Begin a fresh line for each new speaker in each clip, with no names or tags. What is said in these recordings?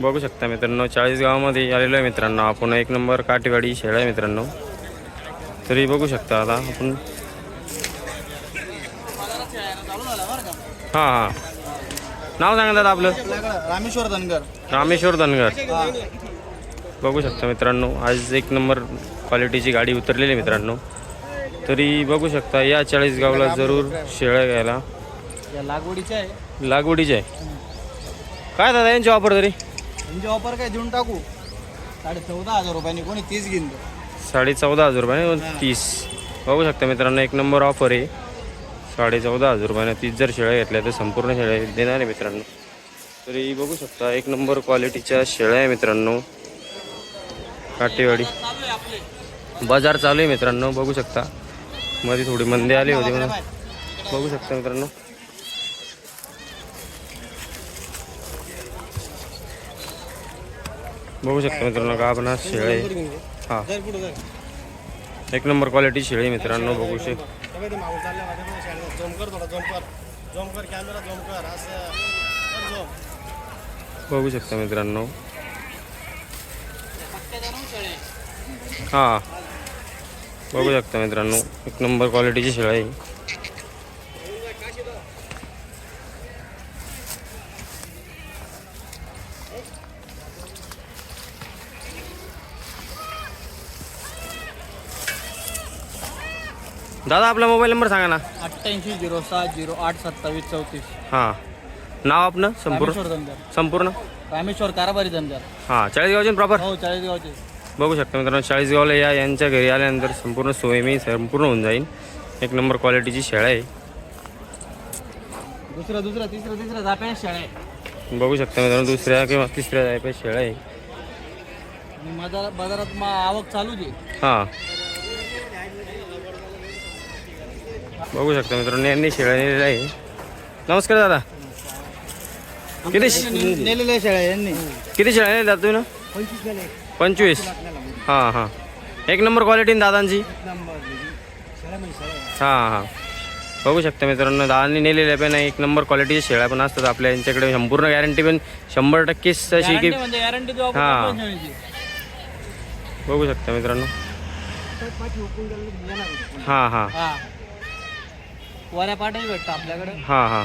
बघू शकता मित्रांनो चाळीस गावामध्ये आलेलो आहे मित्रांनो. आपण एक नंबर काटेवाडी शेळा आहे मित्रांनो. तरी बघू शकता आता आपण. हां हां. नाव सांगा दादा आपलं.
रामेश्वर धनगर.
रामेश्वर धनगर. बघू शकता मित्रांनो आज एक नंबर क्वालिटीची गाडी उतरलेली आहे मित्रांनो. तरी बघू शकता या चाळीस गावला जरूर शेळ्या घ्यायला.
या लागवडीचे आहे.
लागवडीचे आहे. काय दादा यांची ऑफर तरी?
म्हणजे ऑफर काय देऊन टाकू? साडे चौदा हजार रुपयांनी कोणी तीस घेईन तो.
साडे चौदा हजार रुपयाने तीस. बघू शकता मित्रांनो एक नंबर ऑफर आहे. साडे चौदा हजार रुपयाने तीस जर शेळ्या घेतल्या तर संपूर्ण शेळ्या देणार आहे मित्रांनो. तरी बघू शकता एक नंबर क्वालिटीच्या शेळ्या आहे मित्रांनो. काटेवाडी बाजार चालू आहे मित्रांनो बघू शकता. मध्ये थोडी मंदी आली होती म्हणून. बघू शकता मित्रांनो. बघू शकता मित्रांनो का आपण शेळे आहे हां. एक नंबर क्वालिटी शेळी मित्रांनो बघू शक बघू शकता मित्रांनो. हां. बघू शकता मित्रांनो एक नंबर क्वालिटीची शेळी आहे. दादा आपला मोबाईल नंबर सांगा ना.
अठ्ठ्याऐंशी झिरो सात झिरो आठ सत्तावीस चौतीस.
हां. नाव आपलं संपूर्ण?
रामेश्वर
संपूर्ण?
रामेश्वर कारभारी धनगर
हां चाळीसगावचे प्रॉपर
हो चाळीसगावचे.
बघू शकता मित्रांनो चाळीसगावला या यांच्या घरी आल्यानंतर संपूर्ण सोय मी संपूर्ण होऊन जाईल एक नंबर क्वालिटीची शेळा आहे.
दुसरं दुसरं तिसरं तिसरं जाप्या शेळ्या आहे.
बघू शकता मित्रांनो दुसऱ्या किंवा तिसऱ्या जायपे शेळा आहे.
आणि बाजारात बाजारात मग आवक चालूच आहे
हां. बघू शकता मित्रांनो यांनी शेळ्या नेलेल्या आहे. नमस्कार दादा. किती शे-
नेलेल्या शेळ्या यांनी.
किती शेळ्या नेल्या तुम्ही? ना पंचवीस. हां हां. एक नंबर क्वालिटी ना दादांची? हां हां. बघू शकता मित्रांनो दादांनी नेलेल्या पण एक नंबर क्वालिटीच्या शेळ्या पण असतात आपल्या यांच्याकडे. संपूर्ण गॅरंटी पण शंभर टक्के अशी की
Guarantee म्हणजे आपण
हा.
आपण.
बघू शकता मित्रांनो. हां हां.
हा. वऱ्यापाटही भेटतं आपल्याकडे.
हां हां.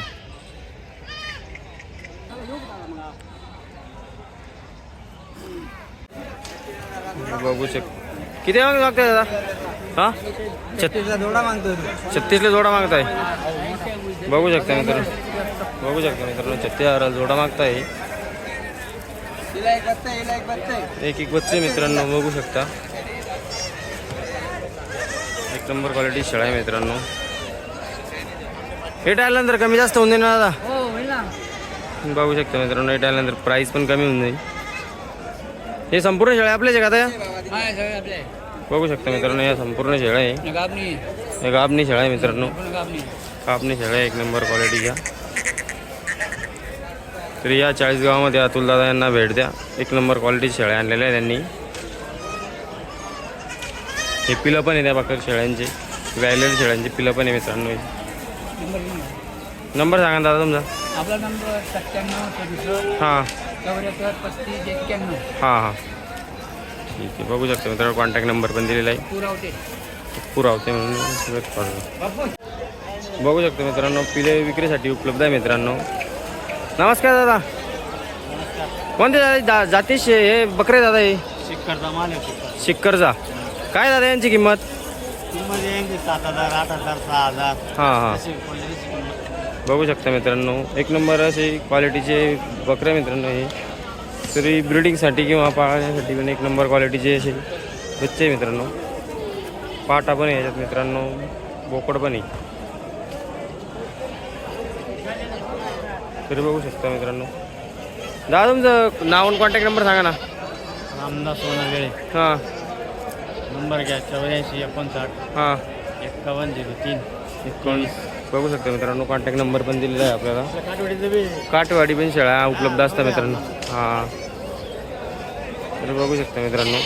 बघू शक किती माग मागताय दादा? हां?
छत्तीसला जोडा मागतो
छत्तीसला जोडा मागताय. बघू शकता मित्र बघू शकता मित्रांनो छत्तीस हजाराला जोडा मागताय.
एक एक
एक एक बच्चे मित्रांनो बघू शकता. एक नंबर क्वालिटी शेळा आहे मित्रांनो. हे आल्यानंतर कमी जास्त होऊन जाईल ना दादा.
हो होईल ना.
बघू शकता मित्रांनो हे आल्यानंतर प्राईस पण कमी होऊन जाईल. हे संपूर्ण शेळ्या आपल्याच आहे का आता? या?
हा सगळे आपले.
बघू शकता मित्रांनो या संपूर्ण शेळ्या आहे.
गाबणी
हे गाबणी शेळा आहे मित्रांनो.
गाबणी
कापणी शेळ्या एक नंबर क्वालिटीच्या तरी या चाळीस गावामध्ये अतुल दादा यांना भेट द्या. एक नंबर क्वालिटीच्या शेळ्या आणलेल्या आहे त्यांनी. हे पिलं पण आहे त्या बाकर शेळ्यांचे व्यायलेल्या शेळ्यांची पिलं पण आहे मित्रांनो. नंबर सांगा दादा तुमचा.
आपला नंबर सत्त्याण्णव सदुसष्ट
हां.
चौऱ्याहत्तर पस्तीस एक्क्याण्णव.
हां हां. ठीक आहे बघू शकता मित्रांनो कॉन्टॅक्ट नंबर पण दिलेला आहे.
पुरावते.
पुरावते म्हणून सगळंच पाठवतो. बघू शकतो मित्रांनो पिले विक्रीसाठी उपलब्ध आहे मित्रांनो. नमस्कार दादा. कोणते दादा? जा- जाती शे- हे बकरे दादा हे?
शिक्करचा माल आहे शिक्कर
शिक्करचा काय दादा यांची किंमत?
किंमत येईल सात हजार आठ हजार सहा हजार.
हां हां.
अशी क्वालिटीची किंमत
बघू शकता मित्रांनो एक नंबर असे क्वालिटीचे बकरे मित्रांनो हे. तरी ब्रिडिंगसाठी किंवा पाळण्यासाठी पण एक नंबर क्वालिटीचे असे बच्चे आहे मित्रांनो. पाटा पण आहे याच्यात मित्रांनो बोकड पण आहे. तरी बघू शकता मित्रांनो. दादा तुमचं नाव आणि कॉन्टॅक्ट नंबर सांगा ना.
रामदास सोनगळे
हां.
नंबर घ्या चौऱ्याऐंशी एकोणसाठ
हां.
एक्कावन्न झिरो तीन
एकोणीस. बघू शकता मित्रांनो कॉन्टॅक्ट नंबर पण दिलेला आहे आपल्याला.
काठवडीचं बी
काठवाडी पण शेळ्या उपलब्ध असतात मित्रांनो. हां. तर बघू शकता मित्रांनो.